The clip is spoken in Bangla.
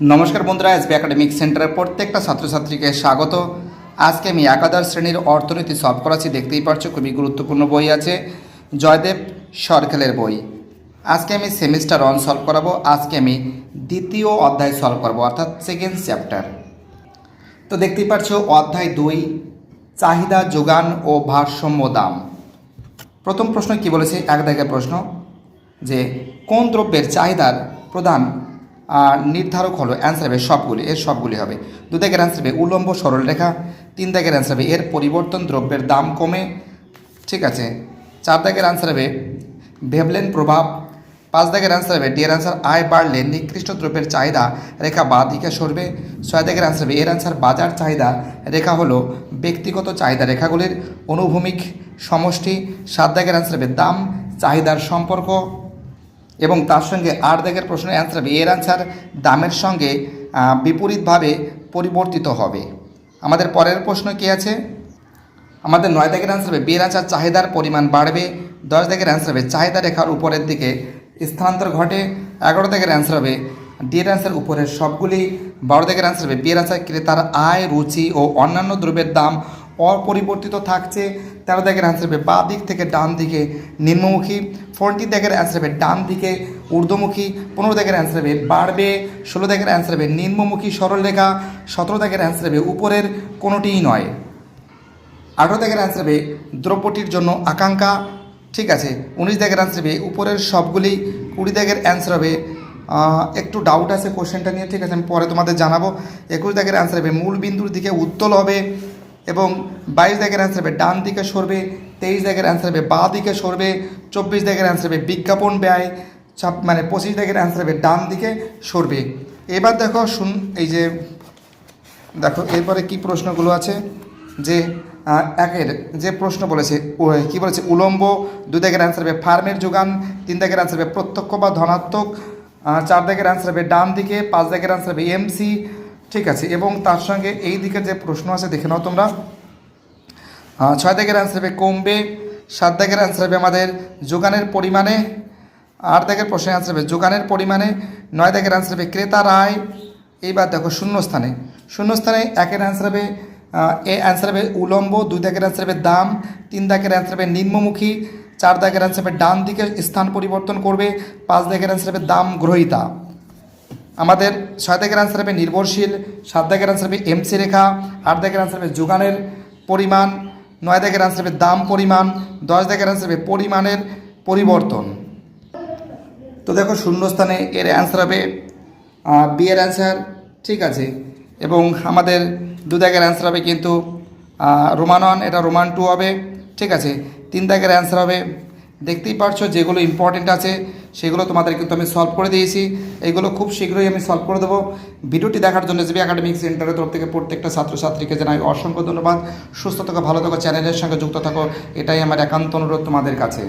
নমস্কার বন্ধুরা এসবি একাডেমিক সেন্টারের প্রত্যেকটা ছাত্রছাত্রীকে স্বাগত। আজকে আমি একাদশ শ্রেণির অর্থনীতি সলভ করাচ্ছি দেখতেই পাচ্ছ, খুবই গুরুত্বপূর্ণ বই আছে, জয়দেব সরকেলের বই। আজকে আমি সেমিস্টার ওয়ান সলভ করাবো, আজকে আমি দ্বিতীয় অধ্যায় সলভ করব, অর্থাৎ সেকেন্ড চ্যাপ্টার। তো দেখতেই পাচ্ছ, অধ্যায় দুই, চাহিদা, যোগান ও ভারসাম্য দাম। প্রথম প্রশ্ন কি বলেছে? এক দাগের প্রশ্ন, যে কোন দ্রব্যের চাহিদার প্রধান নির্ধারক হলো অ্যান্সার হবে সবগুলি, এর সবগুলি হবে। দু দাগের অ্যান্সার হবে উলম্ব সরলরেখা তিন দাগের অ্যান্সার হবে এর পরিবর্তন দ্রব্যের দাম কমে, ঠিক আছে। চার দাগের অ্যান্সার হবে ভেবলেন প্রভাব, পাঁচ দাগের অ্যান্সার হবে ডি এর অ্যান্সার আয় বাড়লে নিকৃষ্ট দ্রব্যের চাহিদা রেখা বা দিকে সরবে। ছয় দাগের অ্যান্সার হবে এর অ্যান্সার বাজার চাহিদা রেখা হলো ব্যক্তিগত চাহিদা রেখাগুলির অনুভূমিক সমষ্টি। সাত দাগের অ্যান্সার হবে দাম, চাহিদার সম্পর্ক। এবং তার সঙ্গে আট দাগের প্রশ্নের অ্যান্সার হবে। এর অ্যান্সার দামের সঙ্গে বিপরীতভাবে পরিবর্তিত হবে। আমাদের পরের প্রশ্ন কি আছে? আমাদের নয় দাগের অ্যান্সার হবে। বিয়ের আচার চাহিদার পরিমাণ বাড়বে। দশ দাগের অ্যান্সার হবে। চাহিদা রেখার উপরের দিকে স্থানান্তর ঘটে। এগারো দাগের অ্যান্সার হবে। ডিয়ের অ্যান্সার উপরের সবগুলি। বারো দাগের অ্যান্সার হবে। বিয়ের আচার ক্রেতার আয়, রুচি ও অন্যান্য দ্রব্যের দাম অপরিবর্তিত থাকছে। তেরো দাগের অ্যান্সার হবে বা দিক থেকে ডান দিকে নিম্নমুখী ফোরটি দাগের অ্যান্সার হবে ডান দিকে ঊর্ধ্বমুখী, পনেরো দাগের অ্যান্সার হবে বাড়বে, ষোলো দাগের অ্যান্সার হবে নিম্নমুখী সরলরেখা সতেরো দাগের অ্যান্সার হবে উপরের কোনোটিই নয়। আঠারো দাগের অ্যান্সার হবে দ্রব্যটির জন্য আকাঙ্ক্ষা, ঠিক আছে। উনিশ দাগের অ্যান্সার হবে উপরের সবগুলি, কুড়ি দাগের অ্যান্সার হবে একটু ডাউট আছে কোশ্চেনটা নিয়ে, ঠিক আছে, আমি পরে তোমাদের জানাব। একুশ দাগের অ্যান্সার হবে মূল বিন্দুর দিকে উত্তল হবে এবং বাইশ দাগের অ্যান্সার হবে, ডান দিকে সরবে, তেইশ দাগের অ্যান্সার হবে, বা দিকে সরবে, চব্বিশ দাগের অ্যান্সার হবে বিজ্ঞাপন ব্যয়, ছাপ মানে পঁচিশ দাগের অ্যান্সার হবে ডান দিকে সরবে। এবার দেখো, শুন, এই যে, দেখো, এরপরে কি প্রশ্নগুলো আছে? যে একের যে প্রশ্ন বলেছে কি বলেছে? উলম্ব, দুই দাগের অ্যান্সার হবে ফার্মের যোগান, তিন দাগের অ্যান্সার হবে প্রত্যক্ষ বা ধনাত্মক চার দাগের অ্যান্সার হবে ডান দিকে, পাঁচ দাগের অ্যান্সার হবে এমসি ঠিক আছে, এবং তার সঙ্গে এই দিকের যে প্রশ্ন আছে, দেখে নাও তোমরা। ছয় দাগের অ্যান্সার হবে কমবে, সাত দাগের অ্যান্সার হবে আমাদের যোগানের পরিমাণে, আট দাগের প্রশ্নের অ্যান্সার হবে যোগানের পরিমাণে, নয় দাগের অ্যান্সার হবে ক্রেতার আয় এইবার দেখো শূন্যস্থানে শূন্যস্থানে একের অ্যান্সার হবে এ অ্যান্সার হবে উলম্ব, দুই দাগের অ্যান্সার হবে দাম, তিন দাগের অ্যান্সার হবে নিম্নমুখী, চার দাগের অ্যান্সার হবে ডান দিকে স্থান পরিবর্তন করবে, পাঁচ দাগের অ্যান্সার হবে দাম গ্রহিতা। আমাদের ছয় দাগের অ্যান্সার হবে নির্ভরশীল, সাত দাগের অ্যান্সার হবে এমসি রেখা, আট দাগের অ্যান্সার হবে যোগানের পরিমাণ, নয় দাগের অ্যান্সার হবে দাম পরিমাণ, দশ দাগের অ্যান্সার হবে পরিমাণের পরিবর্তন। তো দেখো শূন্যস্থানে এর অ্যান্সার হবে বি এর অ্যান্সার ঠিক আছে। এবং আমাদের দু দাগের অ্যান্সার হবে কিন্তু রোমান ওয়ান এটা রোমান টু হবে, ঠিক আছে। তিন দাগের অ্যান্সার হবে দেখতেই পারছ যেগুলো ইম্পর্টেন্ট আছে, সেগুলো তোমাদের কিন্তু আমি সলভ করে দিয়েছি। এইগুলো খুব শীঘ্রই আমি সলভ করে দেবো। ভিডিওটি দেখার জন্য জিবি একাডেমিক সেন্টারের তরফ থেকে প্রত্যেকটা ছাত্রছাত্রীকে জানাই অসংখ্য ধন্যবাদ। সুস্থ থাকো, ভালো থাকো, চ্যানেলের সঙ্গে যুক্ত থাকো। এটাই আমার একান্ত অনুরোধ তোমাদের কাছে।